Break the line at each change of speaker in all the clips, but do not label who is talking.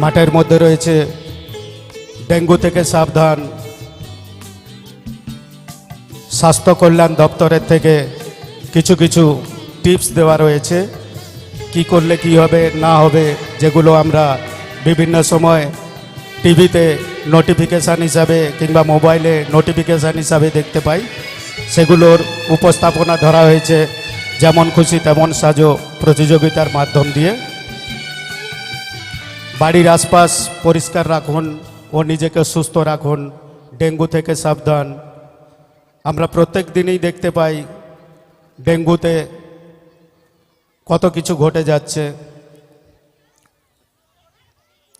মাঠের মধ্যে রয়েছে ডেঙ্গু থেকে সাবধান। স্বাস্থ্য কল্যাণ দপ্তরের থেকে কিছু কিছু টিপস দেওয়া রয়েছে। কি করলে কি হবে, না হবে, যেগুলো আমরা বিভিন্ন সময় টিভিতে নোটিফিকেশান হিসাবে কিংবা মোবাইলে নোটিফিকেশান হিসাবে দেখতে পাই। সেগুলোর উপস্থাপনা ধরা হয়েছে, যেমন খুশি তেমন সাজো প্রতিযোগিতার মাধ্যম দিয়ে। বাড়ির আশপাশ পরিষ্কার রাখুন ও নিজেকে সুস্থ রাখুন। ডেঙ্গু থেকে সাবধান। আমরা প্রত্যেক দিনই দেখতে পাই ডেঙ্গুতে কত কিছু ঘটে যাচ্ছে।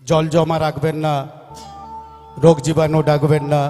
জল জমা রাখবেন না, রোগ জীবাণু ডাকবেন না।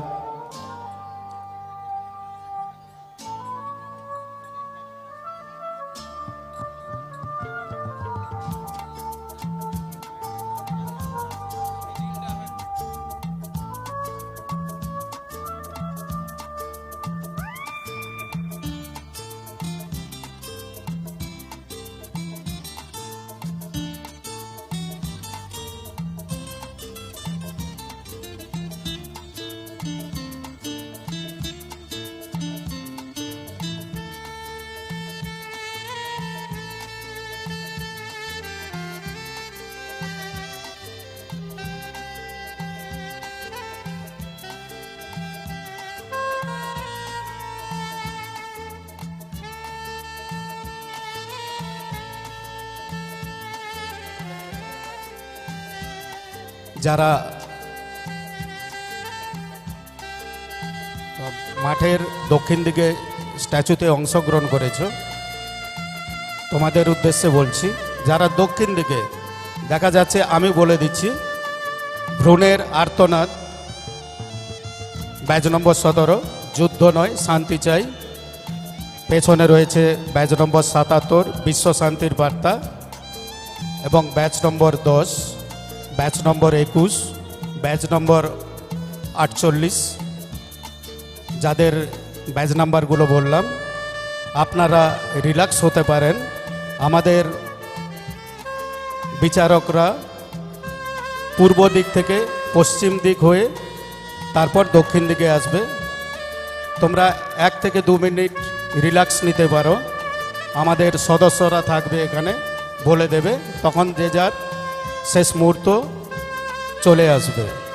যারা মাঠের দক্ষিণ দিকে স্ট্যাচুতে অংশগ্রহণ করেছ, তোমাদের উদ্দেশ্যে বলছি, যারা দক্ষিণ দিকে, দেখা যাচ্ছে আমি বলে দিচ্ছি, ভ্রূণের আর্তনাদ, ব্যাচ নম্বর সতেরো, যুদ্ধ নয়, শান্তি চাই। পেছনে রয়েছে ব্যাচ নম্বর সাতাত্তর, বিশ্ব শান্তির বার্তা, এবং ব্যাচ নম্বর দশ। ব্যাচ নম্বর একুশ, ব্যাচ নম্বর আটচল্লিশ। যাদের ব্যাচ নাম্বারগুলো বললাম, আপনারা রিল্যাক্স হতে পারেন। আমাদের বিচারকরা পূর্ব দিক থেকে পশ্চিম দিক হয়ে তারপর দক্ষিণ দিকে আসবে। তোমরা এক থেকে দু মিনিট রিল্যাক্স নিতে পারো। আমাদের সদস্যরা থাকবে এখানে, বলে দেবে। তখন যে যার শেষ মুহূর্ত চলে আসবে।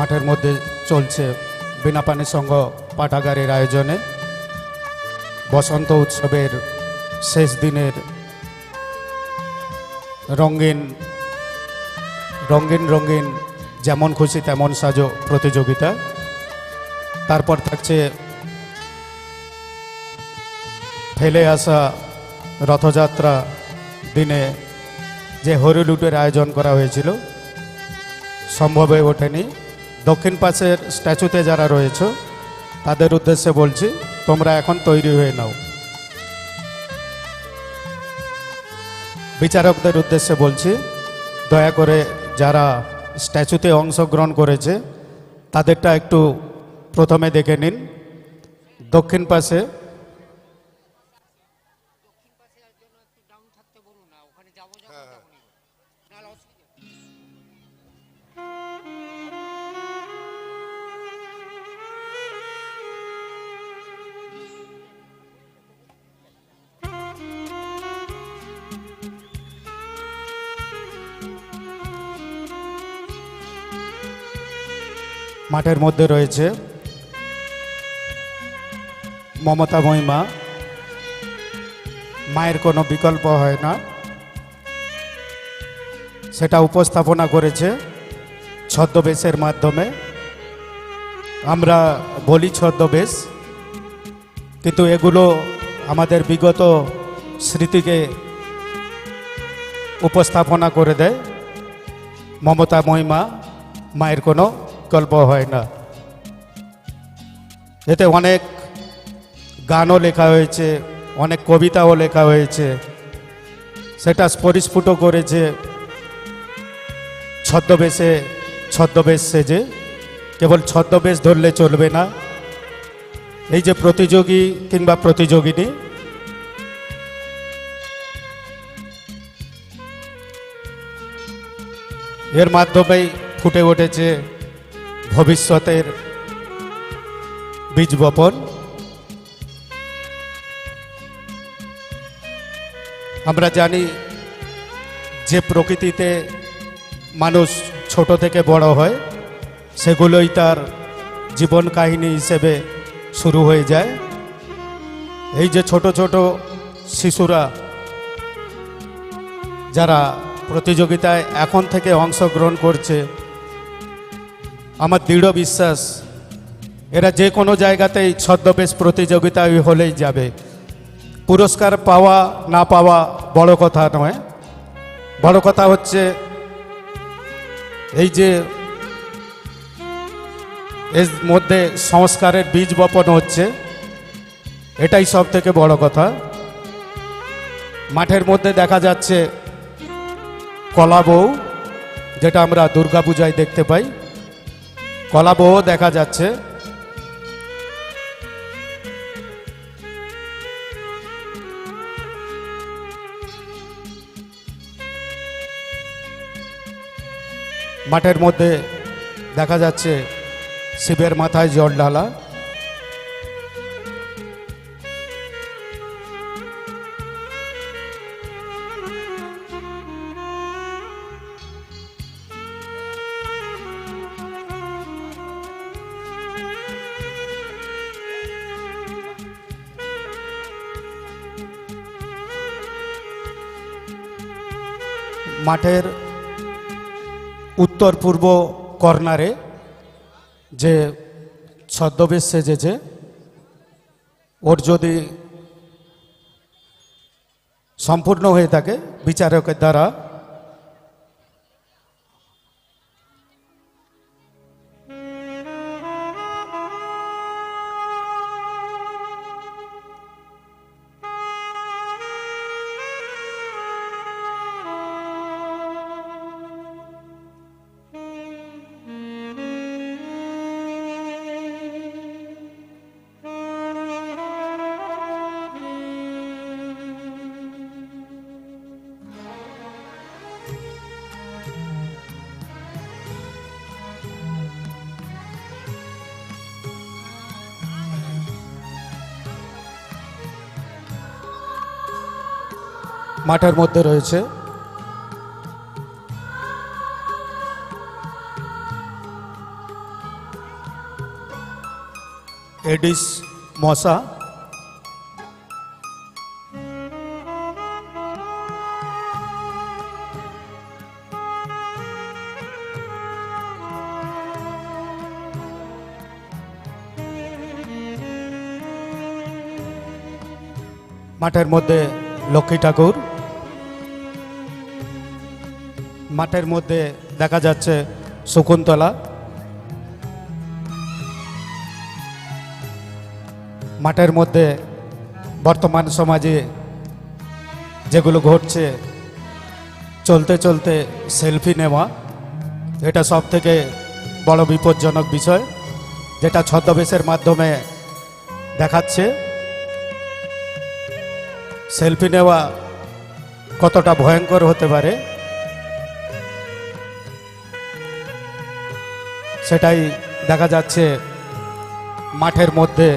মাঠের মধ্যে চলছে বিনা পানি সংঘ পাঠাগারের আয়োজনে। বসন্ত উৎসবের শেষ দিনের রঙিন রঙিন রঙিন, যেমন খুশি তেমন সাজো প্রতিযোগিতা। তারপর থাকছে ফেলে আসা রথযাত্রা দিনে যে হরিলুটের আয়োজন করা হয়েছিল, সম্ভব হয়ে ওঠেনি। দক্ষিণ পাশের স্ট্যাচুতে যারা রয়েছে, তাদের উদ্দেশ্যে বলছি, তোমরা এখন তৈরি হয়ে নাও। বিচারকদের উদ্দেশ্যে বলছি, দয়া করে যারা স্ট্যাচুতে অংশগ্রহণ করেছে, তাদেরটা একটু প্রথমে দেখে নিন। দক্ষিণ পাশে মাঠের মধ্যে রয়েছে মমতা মহিমা। মায়ের কোনো বিকল্প হয় না। সেটা উপস্থাপনা করেছে ছদ্মবেশের মাধ্যমে। আমরা বলি ছদ্মবেশ, কিন্তু এগুলো আমাদের বিগত স্মৃতিকে উপস্থাপনা করে দেয় মমতা মহিমা, মায়ের কোনো গল্প হয় না। এতে অনেক গানও লেখা হয়েছে, অনেক কবিতাও লেখা হয়েছে। সেটা পরিস্ফুট করেছে ছদ্মবেশে, ছদ্মবেশ সেজে। কেবল ছদ্মবেশ ধরলে চলবে না। এই যে প্রতিযোগী কিংবা প্রতিযোগিনী, এর মাধ্যমেই ফুটে উঠেছে ভবিষ্যতের বীজ বপন। আমরা জানি যে প্রকৃতিতে মানুষ ছোট থেকে বড় হয়, সেগুলোই তার জীবন কাহিনী হিসেবে শুরু হয়ে যায়। এই যে ছোট ছোট শিশুরা, যারা প্রতিযোগিতায় এখন থেকে অংশগ্রহণ করছে আমার দৃঢ় বিশ্বাস, এরা যে কোনো জায়গাতেই ছদ্মবেশ প্রতিযোগিতায় হলেই যাবে। পুরস্কার পাওয়া, না পাওয়া বড় কথা নয়। বড় কথা হচ্ছে, এই যে এর মধ্যে সংস্কারের বীজ বপন হচ্ছে, এটাই সব থেকে বড় কথা। মাঠের মধ্যে দেখা যাচ্ছে কলা বউ, যেটা আমরা দুর্গাপূজায় দেখতে পাই। কলা বউ দেখা যাচ্ছে। মাঠের মধ্যে দেখা যাচ্ছে শিবের মাথায় জল ঢালা। মাঠের উত্তর পূর্ব কর্নারে যে ছদ্মবেশ সেজেছে ওর যদি সম্পূর্ণ হয়ে থাকে বিচারকের দ্বারা মাঠের মধ্যে রয়েছে। এডিস মশা। মাঠের মধ্যে লক্ষ্মী ঠাকুর। মাঠের মধ্যে দেখা যাচ্ছে শকুন্তলা। মাঠের মধ্যে বর্তমান সমাজে যেগুলো ঘটছে, চলতে চলতে সেলফি নেওয়া, এটা সব থেকে বড় বিপজ্জনক বিষয়, যেটা ছদ্মবেশের মাধ্যমে দেখাচ্ছে। সেলফি নেওয়া কতটা ভয়ঙ্কর হতে পারে সেটাই দেখা যাচ্ছে মাঠের মধ্যে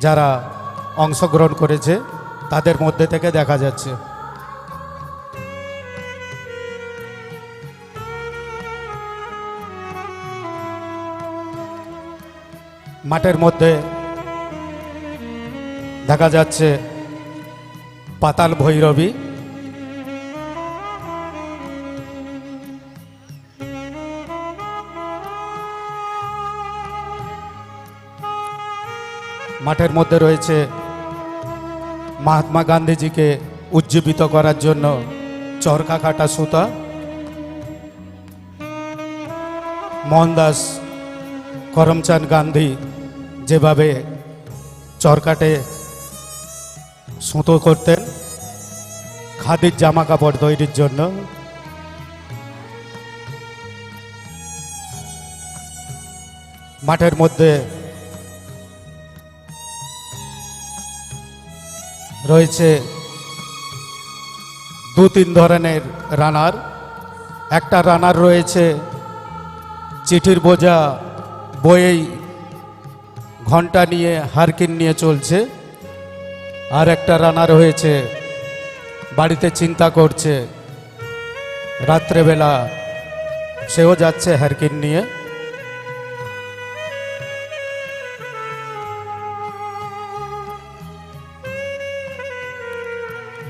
যারা অংশগ্রহণ করেছে, তাদের মধ্যে থেকে দেখা যাচ্ছে। মাঠের মধ্যে দেখা যাচ্ছে পাতাল ভৈরবী। মাঠের মধ্যে রয়েছে মহাত্মা গান্ধীজিকে উজ্জীবিত করার জন্য চরকা কাটা সুতা, মোহনদাস, করমচাঁদ গান্ধী যেভাবে চরকাটে সুতো করতেন, খাদির জামা কাপড় তৈরির জন্য। মাঠের মধ্যে রয়েছে দু তিন ধরনের রানার। একটা রানার রয়েছে চিঠির বোঝা বয়েই ঘণ্টা নিয়ে, হারকিন নিয়ে চলছে। আর একটা রানার হয়েছে বাড়িতে চিন্তা করছে, রাত্রেবেলা সেও যাচ্ছে হারকিন নিয়ে।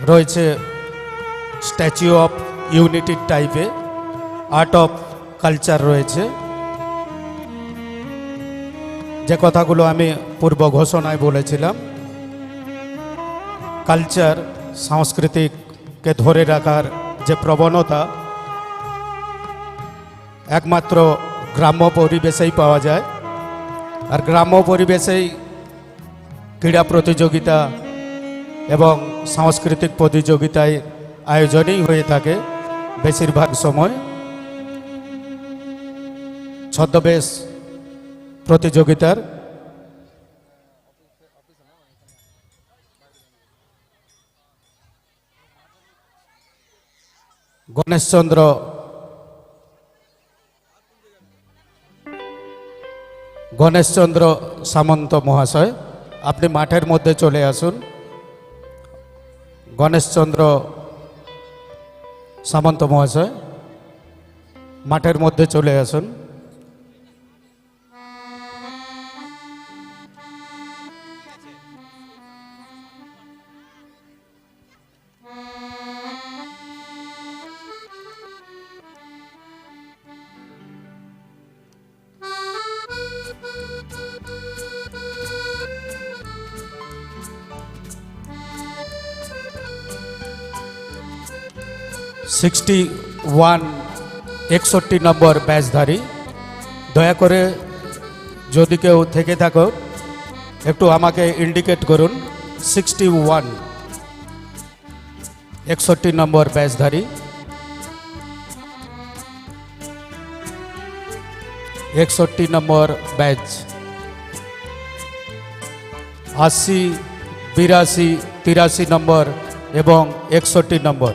রয়েছে স্ট্যাচু অফ ইউনিটির টাইপে, আর্ট অফ কালচার রয়েছে। যে কথাগুলো আমি পূর্ব ঘোষণায় বলেছিলাম, কালচার সাংস্কৃতিককে ধরে রাখার যে প্রবণতা, একমাত্র গ্রাম্য পরিবেশেই পাওয়া যায়। আর গ্রাম্য পরিবেশেই ক্রীড়া প্রতিযোগিতা এবং সাংস্কৃতিক প্রতিযোগিতায় আয়োজনই হয়ে থাকে বেশিরভাগ সময়। ছদ্মবেশ প্রতিযোগিতার গণেশচন্দ্র গণেশচন্দ্র সামন্ত মহাশয়, আপনি মাঠের মধ্যে চলে আসুন। গণেশচন্দ্র সামন্ত মহাশয় মাঠের মধ্যে চলে আসুন। সিক্সটি ওয়ান একষট্টি নম্বর ব্যাচধারী। দয়া করে যদি কেউ থেকে থাকো, একটু আমাকে ইন্ডিকেট করুন। সিক্সটি ওয়ান একষট্টি নম্বর ব্যাচধারী। একষট্টি নম্বর ব্যাচ। আশি, বিরাশি, তিরাশি নম্বর এবং একষট্টি নম্বর।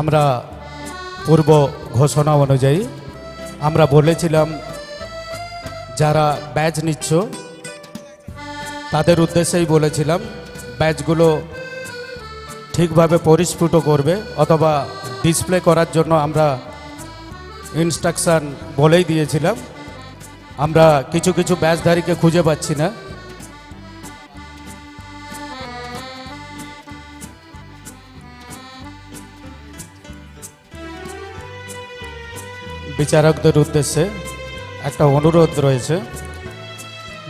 আমরা পূর্ব ঘোষণা অনুযায়ী আমরা বলেছিলাম, যারা ব্যাচ নিচ্ছ, তাদের উদ্দেশ্যেই বলেছিলাম ব্যাচগুলো ঠিকভাবে পরিস্ফুট করবে অথবা ডিসপ্লে করার জন্য আমরা ইনস্ট্রাকশান বলেই দিয়েছিলাম। আমরা কিছু কিছু ব্যাচধারীকে খুঁজে পাচ্ছি না। বিচারকদের উদ্দেশ্যে একটা অনুরোধ রয়েছে।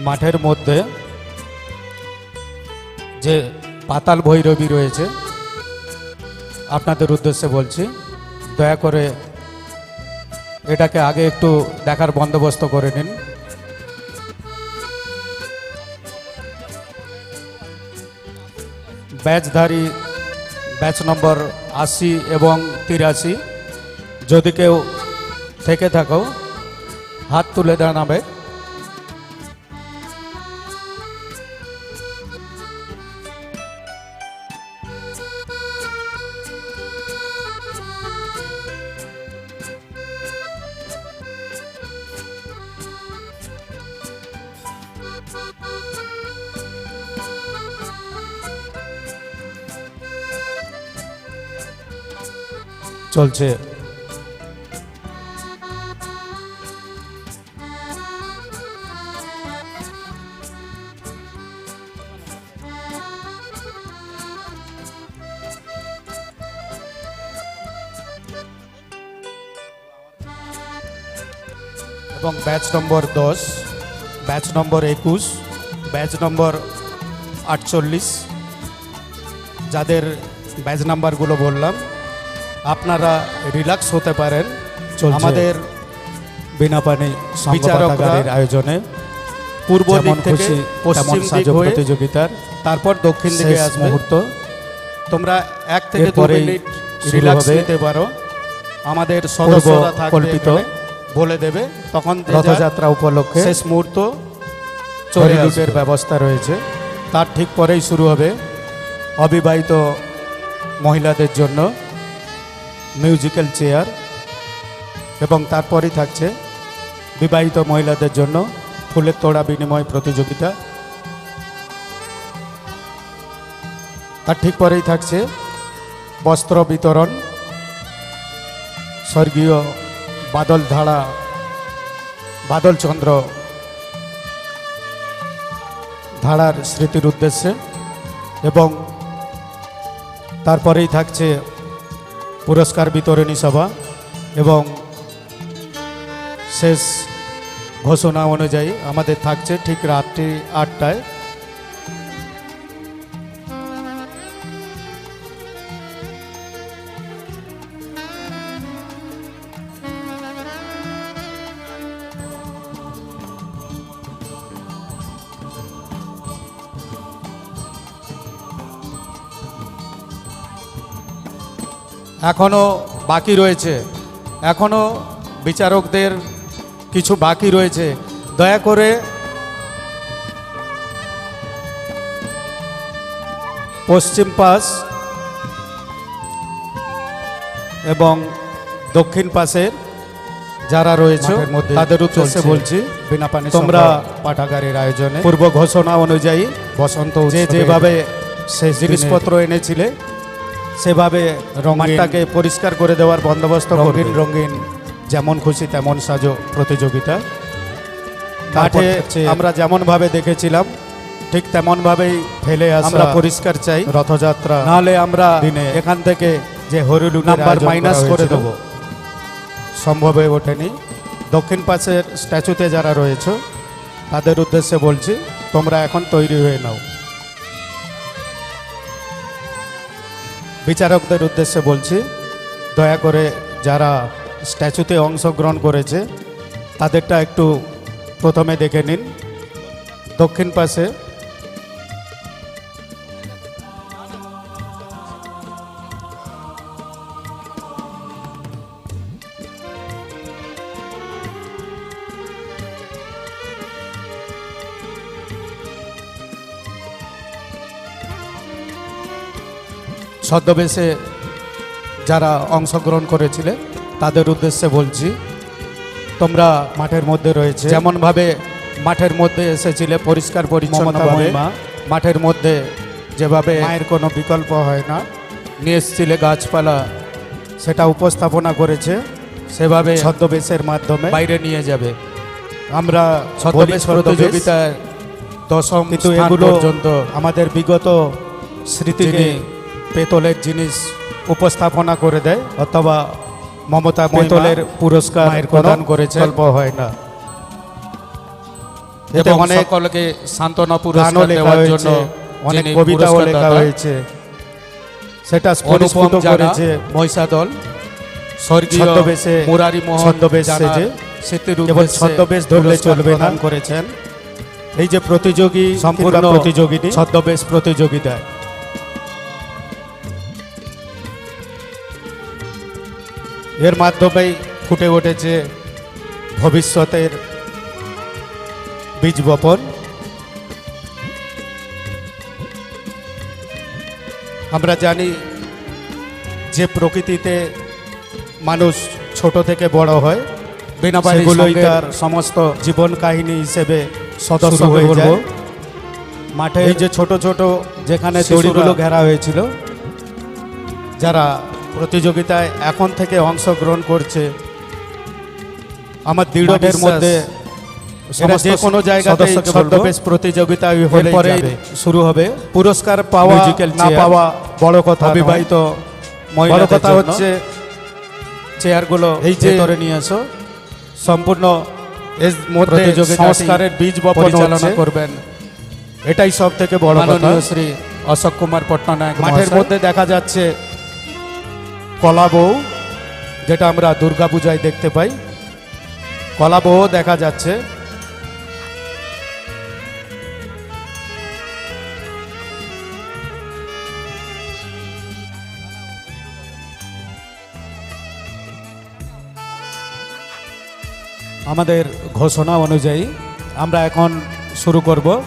মাঠের মধ্যে যে পাতাল ভৈরবী রয়েছে, আপনাদের উদ্দেশ্যে বলছি, দয়া করে এটাকে আগে একটু দেখার বন্দোবস্ত করে নিন। ব্যাচধারী, ব্যাচ নম্বর আশি এবং তিরাশি, যদি কেউ থেকে থাকো। হাত তুলে জানাবে চলছে। এবং ব্যাচ নম্বর দশ ব্যাচ নম্বর একুশ ব্যাচ নম্বর আটচল্লিশ যাদের ব্যাচ নাম্বারগুলো বললাম আপনারা রিল্যাক্স হতে পারেন। আমাদের
বিনা পানি
বিচারকের
আয়োজনে।
পূর্ব দিক থেকে পশ্চিম দিক হয়ে
প্রতিযোগিতার
তারপর দক্ষিণ দিকে আজ
মুহূর্ত।
তোমরা এক থেকে দু মিনিট রিল্যাক্স। নিতে পারো। আমাদের সদস্যরা থাকবে
কল্পিত
বলে দেবে। তখন
রথযাত্রা উপলক্ষে
শেষ মুহূর্ত চলে
হরিলুটের ব্যবস্থা রয়েছে।
তার ঠিক পরেই শুরু হবে
অবিবাহিত মহিলাদের জন্য মিউজিক্যাল চেয়ার এবং তারপরেই থাকছে বিবাহিত মহিলাদের জন্য ফুলের তোড়া বিনিময় প্রতিযোগিতা। তার ঠিক পরেই থাকছে বস্ত্র বিতরণ। স্বর্গীয় বাদল ধারা বাদলচন্দ্র ধারার স্মৃতির উদ্দেশ্যে এবং তারপরেই থাকছে পুরস্কার বিতরণী সভা এবং শেষ ঘোষণা অনুযায়ী আমাদের থাকছে ঠিক রাত্রি আটটায়
এখনও বাকি রয়েছে। এখনও বিচারকদের কিছু বাকি রয়েছে। দয়া করে পশ্চিম পাশ এবং দক্ষিণ পাশের যারা রয়েছে তাদের উদ্দেশ্যে বলছি
বিনা পানি
তোমরা
পাঠাগারের আয়োজনে।
পূর্ব ঘোষণা অনুযায়ী
বসন্ত
যে যেভাবে
শেষ
জিনিসপত্র এনেছিলে সেভাবে মাঠটাকে পরিষ্কার করে দেওয়ার বন্দোবস্ত
রঙিন রঙিন যেমন খুশি তেমন সাজো প্রতিযোগিতা।
মাঠে আমরা যেমন ভাবে দেখেছিলাম ঠিক তেমন ভাবেই
ফেলে
আমরা পরিষ্কার চাই।
রথযাত্রা
নাহলে আমরা
দিনে
এখান থেকে
যে হরিলুটের
নাম্বার মাইনাস
করে
দেবো। সম্ভব হয়ে ওঠেনি। দক্ষিণ পাশের স্ট্যাচুতে যারা রয়েছে তাদের উদ্দেশ্যে বলছি তোমরা এখন তৈরি হয়ে নাও। বিচারকদের উদ্দেশ্যে বলছি, দয়া করে যারা স্ট্যাচুতে অংশগ্রহণ করেছে, তাদেরটা একটু প্রথমে দেখে নিন। দক্ষিণ পাশে ছদ্মবেশে যারা অংশগ্রহণ করেছিলে তাদের উদ্দেশ্যে বলছি তোমরা
মাঠের মধ্যে রয়েছে।
যেমনভাবে মাঠের মধ্যে এসেছিলে পরিষ্কার পরিচ্ছন্নভাবে মাঠের মধ্যে যেভাবে
মায়ের কোনো বিকল্প হয় না।
নিয়ে এসেছিলে গাছপালা সেটা উপস্থাপনা করেছে। সেভাবে
ছদ্মবেশের মাধ্যমে
বাইরে নিয়ে যাবে।
আমরা
ছদ্মবেশ প্রতিযোগিতার দশম
কিন্তু এগুলো
পর্যন্ত
আমাদের বিগত স্মৃতিকে
যিনি
পেতলের জিনিস
উপস্থাপনা করে দেয়
অথবা
মমতা
পেতলের পুরস্কার প্রদান করেছে।
গল্প হয় না। এতে অনেক
সকলকে
সান্ত্বনা পুরস্কার দেওয়ার জন্য
অনেক কবিতাও লেখা হয়েছে। সেটা করেছে।
মহিষাদল স্বর্গীয় মুরারি মোহন
ছদ্মবেশ কেবল ছদ্মবেশ ধরলে চলবে না।
করেছেন।
এই যে প্রতিযোগী
সম্পূর্ণ
সম্পূর্ণ প্রতিযোগিনী
ছদ্মবেশ প্রতিযোগিতায়।
এর মাধ্যমেই ফুটে উঠেছে ভবিষ্যতের বীজ বপন আমরা জানি যে প্রকৃতিতে মানুষ ছোট থেকে বড় হয়
বিনাবাড়ি
সেগুলোই তার
সমস্ত
জীবন কাহিনী হিসেবে সদস্য হয়ে। যায়
মাঠে
এই যে ছোট ছোট
যেখানে দড়িগুলো ঘেরা হয়েছিল
যারা প্রতিযোগিতায় এখন থেকে অংশগ্রহণ করছে। আমার দৃঢ়
মাঠের
মধ্যে যে কোনো জায়গাতে ছদ্মবেশ প্রতিযোগিতায় হলে যাবে।
শুরু হবে
পুরস্কার পাওয়া না পাওয়া বড় কথা নয়।
অবিবাহিত
বড় কথা হচ্ছে
চেয়ারগুলো
এই যে-
ধরে নিয়ে এসো
সম্পূর্ণ এর মধ্যে সংস্কারের বীজ বপন
পরিচালনা করবেন।
এটাই সব থেকে বড় কথা।
শ্রী অশোক কুমার পট্টনায়ক
মাঠের মধ্যে দেখা যাচ্ছে কলা বউ, যেটা আমরা দুর্গা পূজায় দেখতে পাই। কলা বউ দেখা যাচ্ছে।
আমাদের ঘোষণা অনুযায়ী আমরা এখন শুরু করব।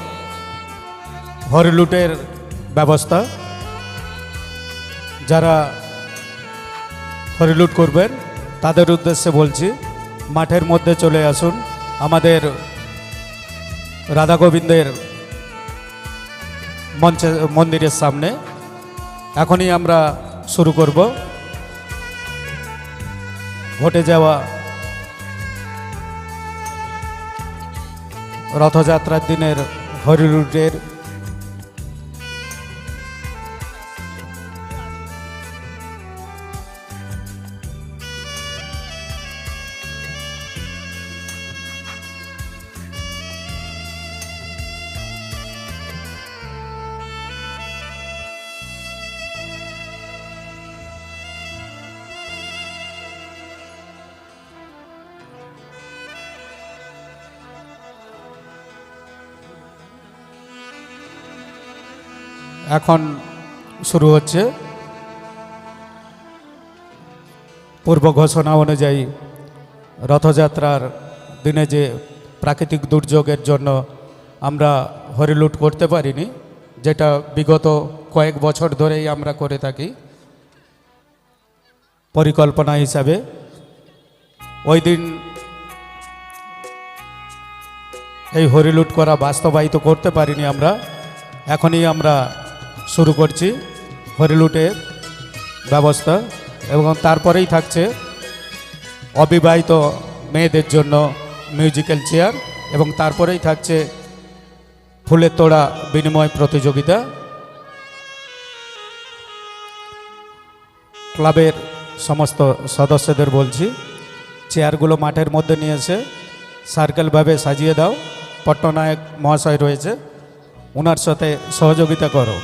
হরিলুটের ব্যবস্থা। যারা হরিলুট করবেন। তাদের উদ্দেশ্যে বলছি, মাঠের মধ্যে চলে আসুন। আমাদের রাধা গোবিন্দের মঞ্চে, মন্দিরের সামনে। এখনই আমরা শুরু করব। ঘটে যাওয়া রথযাত্রার দিনের হরিলুটের এখন শুরু হচ্ছে। পূর্ব ঘোষণা অনুযায়ী রথযাত্রার দিনে যে প্রাকৃতিক দুর্যোগের জন্য আমরা হরিলুট করতে পারিনি, যেটা বিগত কয়েক বছর ধরেই আমরা করে থাকি, পরিকল্পনা হিসাবে। ওই দিন এই হরিলুট করা বাস্তবায়িত করতে পারিনি আমরা, এখনই আমরা শুরু করছি। হরিলুটের ব্যবস্থা এবং তারপরেই থাকছে অবিবাহিত মেয়েদের জন্য মিউজিক্যাল চেয়ার এবং তারপরেই থাকছে ফুলের তোড়া বিনিময় প্রতিযোগিতা। ক্লাবের সমস্ত সদস্যদের বলছি চেয়ারগুলো মাঠের মধ্যে নিয়ে এসে সার্কেলভাবে সাজিয়ে দাও। পট্টনায়ক মহাশয় রয়েছে ওনার সাথে সহযোগিতা করো।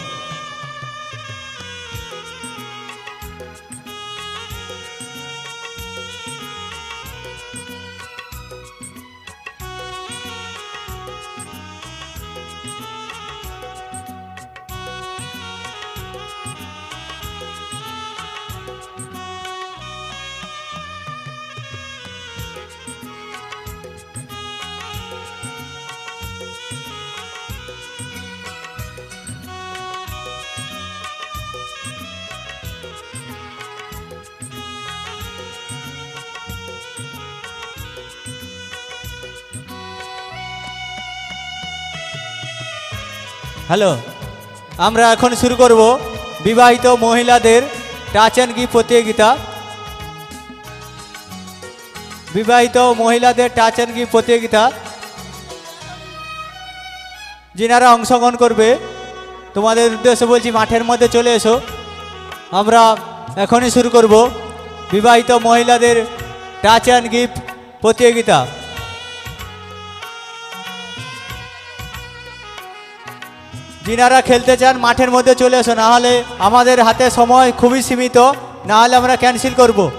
হ্যালো, আমরা এখন শুরু করব বিবাহিত মহিলাদের টাচ অ্যান্ড গিফট প্রতিযোগিতা। বিবাহিত মহিলাদের টাচ অ্যান্ড গিফট প্রতিযোগিতা। যিনারা অংশগ্রহণ করবে, তোমাদের উদ্দেশ্যে বলছি মাঠের মধ্যে চলে এসো। আমরা এখনই শুরু করব বিবাহিত মহিলাদের টাচ অ্যান্ড গিফট প্রতিযোগিতা। যিনারা খেলতে চান, মাঠের মধ্যে চলে এসো। নাহলে আমাদের হাতে সময় খুবই সীমিত। নাহলে আমরা ক্যান্সেল করব।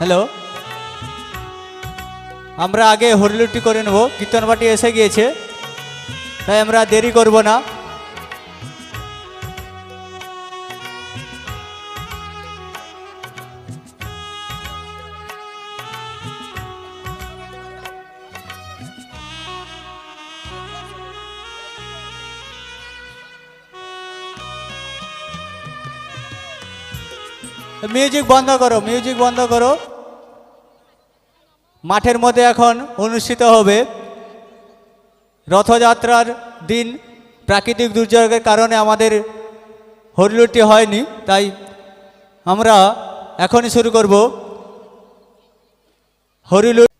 হ্যালো? আমরা আগে হরিলুটি করে নেব, কীর্তন পার্টি এসে গিয়েছে, তাই আমরা দেরি করব না। মিউজিক বন্ধ করো মিউজিক বন্ধ করো। মাঠের মধ্যে এখন অনুষ্ঠিত হবে রথযাত্রার দিন। প্রাকৃতিক দুর্যোগের কারণে আমাদের হরিলুটি হয়নি, তাই আমরা এখনই শুরু করব। হরিলুট